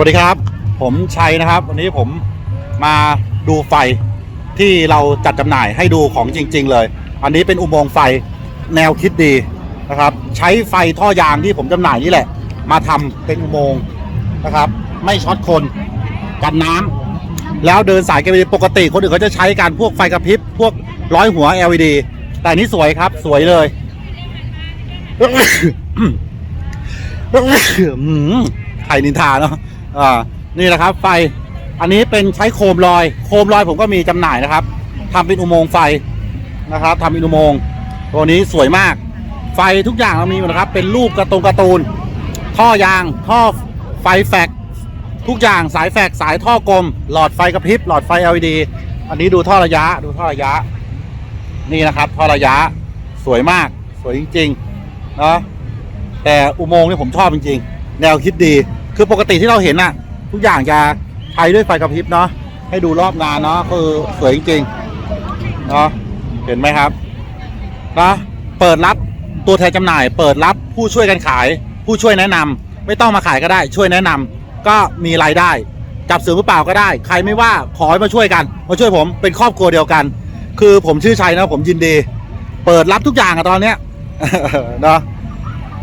วัสดีครับ ผมชัยนะครับ วันนี้ผมมาดูไฟที่เราจัดจำหน่ายให้ดูของจริง ๆ เลย อันนี้เป็นอุโมงค์ไฟแนวคิดดีนะครับ ใช้ไฟท่อยางที่ผมจำหน่ายนี่แหละ มาทำเป็นอุโมงค์นะครับ ไม่ช็อตคนกันน้ำแล้วเดินสายกันปกติคนอื่นเขาจะใช้การพวกไฟกระพริบพวกร้อยหัว LED แต่นนี้สวยครับสวยเลยไข่นินทาเนาะ อ่านี่แหละครับ ไฟอันนี้เป็นใช้โคมลอย โคมลอยผมก็มีจำหน่ายนะครับทำเป็นอุโมงค์ไฟนะครับทำเป็นอุโมงค์ตัวนี้สวยมาก ไฟทุกอย่างเรามีหมดนะครับ เป็นรูปกระตงกร์ตูน ท่อยางท่อไฟแฟกทุกอย่างสายแฟกสายท่อกลม หลอดไฟกระพริบหลอดไฟ LED อันนี้ดูท่อระยะดูท่อระยะ นี่นะครับท่อระยะสวยมากสวยจริงๆนะแต่อุโมงค์นี่ผมชอบจริงๆ แนวคิดดี คือปกติที่เราเห็นน่ะทุกอย่างจะใช้ด้วยไฟกระพริบเนาะให้ดูรอบงานเนาะคือสวยจริงๆเนาะเห็นไหมครับนะเปิดรับตัวแทนจำหน่าย เปิดรับผู้ช่วยกันขาย ผู้ช่วยแนะนำไม่ต้องมาขายก็ได้ช่วยแนะนำก็มีรายได้ จับเสือมือเปล่าก็ได้ ใครไม่ว่าขอให้มาช่วยกัน มาช่วยผมเป็นครอบครัวเดียวกัน คือผมชื่อชัยนะผมยินดี เปิดรับทุกอย่างอะตอนเนี้ยเนาะ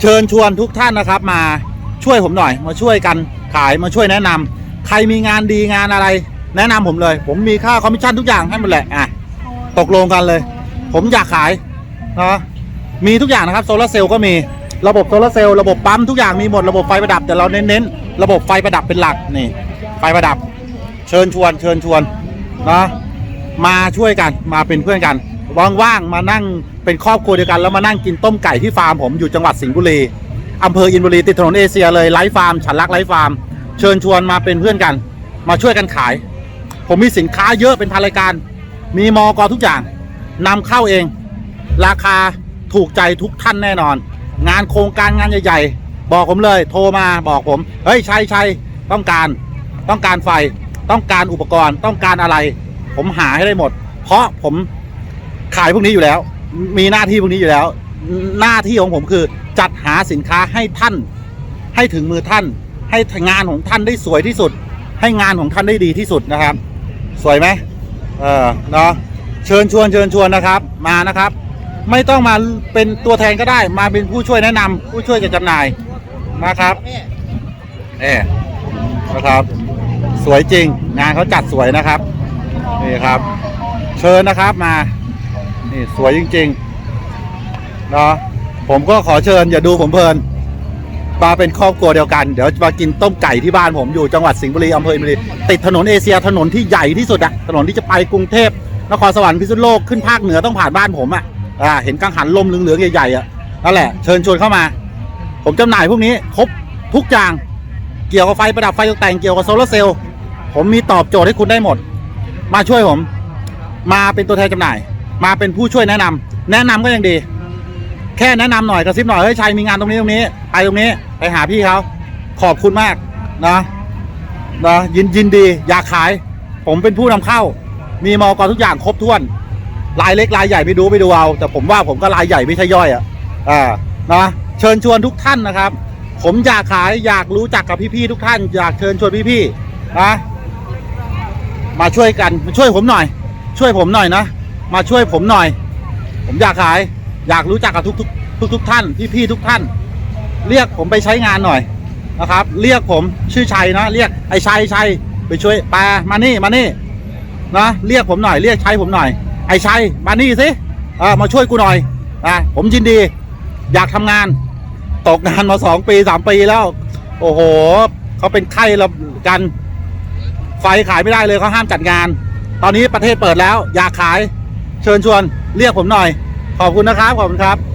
เชิญชวนทุกท่านนะครับมา ช่วยผมหน่อย มาช่วยกันขายมาช่วยแนะนำใครมีงานดีงานอะไร แนะนำผมเลย ผมมีค่าคอมมิชชั่นทุกอย่างให้หมดแหละอะตกลงกันเลย ผมอยากขายนะมีทุกอย่างนะครับโซลาร์เซลล์ก็มีระบบโซลาร์เซลล์ระบบปั๊มทุกอย่างมีหมดระบบไฟประดับแต่เราเน้นๆระบบไฟประดับเป็นหลักนี่ ไฟประดับ เชิญชวน เชิญชวนนะมาช่วยกันมาเป็นเพื่อนกันว่างๆมานั่งเป็นครอบครัวเดียวกันแล้วมานั่งกินต้มไก่ที่ฟาร์มผมอยู่จังหวัดสิงห์บุรี อำเภออินบุรีติดถนนเอเชียเลยไลฟ์ฟาร์มฉันรักไลฟ์ฟาร์ม เชิญชวนมาเป็นเพื่อนกัน มาช่วยกันขาย ผมมีสินค้าเยอะเป็นพันรายการ มีมอกอทุกอย่างนำเข้าเอง ราคาถูกใจทุกท่านแน่นอน งานโครงการงานใหญ่ๆ บอกผมเลยโทรมาบอกผม เฮ้ยชัยชัยต้องการต้องการไฟต้องการอุปกรณ์ต้องการอะไร ผมหาให้ได้หมด เพราะผมขายพวกนี้อยู่แล้ว มีหน้าที่พวกนี้อยู่แล้ว หน้าที่ของผมคือจัดหาสินค้าให้ท่าน ให้ถึงมือท่าน ให้งานของท่านได้สวยที่สุด ให้งานของท่านได้ดีที่สุดนะครับ สวยไหมเออเนาะเชิญชวนเชิญชวนนะครับ มานะครับ ไม่ต้องมาเป็นตัวแทนก็ได้ มาเป็นผู้ช่วยแนะนำผู้ช่วยจัดจำหน่ายนะครับเอนะครับ สวยจริง งานเขาจัดสวยนะครับนี่ครับ เชิญนะครับมานี่สวยจริง ๆ นะผมก็ขอเชิญอย่าดูผมเพลินมาเป็นครอบครัวเดียวกัน เดี๋ยวมากินต้มไก่ที่บ้านผมอยู่จังหวัดสิงห์บุรีอำเภออินบุรีติดถนนเอเชียถนนที่ใหญ่ที่สุดอะถนนที่จะไปกรุงเทพนครสวรรค์พิษณุโลกขึ้นภาคเหนือต้องผ่านบ้านผมอะอ่าเห็นกังหันลมเหลืองๆใหญ่ๆอะนั่นแหละเชิญชวนเข้ามา ผมจำหน่ายพวกนี้ครบทุกอย่างเกี่ยวกับไฟประดับไฟตกแต่งเกี่ยวกับโซลาร์เซลล์ผมมีตอบโจทย์ให้คุณได้หมด มาช่วยผม มาเป็นตัวแทนจำหน่าย มาเป็นผู้ช่วยแนะนำแนะนำก็ยังดี แค่แนะนำหน่อยกระซิบหน่อยเฮ้ยชัยมีงานตรงนี้ตรงนี้ ไปตรงนี้ ไปหาพี่เขาขอบคุณมากนะนะยินยินดีอยากขาย ผมเป็นผู้นำเข้า มีมอกรทุกอย่างครบถ้วนรายเล็กรายใหญ่ไม่ดูไม่ดูเอาแต่ผมว่าผมก็รายใหญ่ไม่ใช่ย่อยอะอ่านะเชิญชวนทุกท่านนะครับ ผมอยากขายอยากรู้จักกับพี่ๆทุกท่าน อยากเชิญชวนพี่ๆนะมาช่วยกันมาช่วยผมหน่อย ช่วยผมหน่อยนะ มาช่วยผมหน่อย ผมอยากขาย อยากรู้จักกับทุกทุกทุกทุกๆท่านพี่ๆทุกท่าน เรียกผมไปใช้งานหน่อยนะครับ เรียกผมชื่อชัยนะเรียกไอ้ชัยชัยไปช่วยปลามานี่มานี่นะเรียกผมหน่อยเรียกชัยผมหน่อย ไอ้ชัยมานี่สิเออมาช่วยกูหน่อยอะผมยินดี อยากทำงาน ตกงานมาสองปีสามปีแล้ว โอ้โหเขาเป็นไข้ละกัน ไฟขายไม่ได้เลยเขาห้ามจัดงาน ตอนนี้ประเทศเปิดแล้ว อยากขายเชิญชวนเรียกผมหน่อย ขอบคุณนะครับ ขอบคุณครับ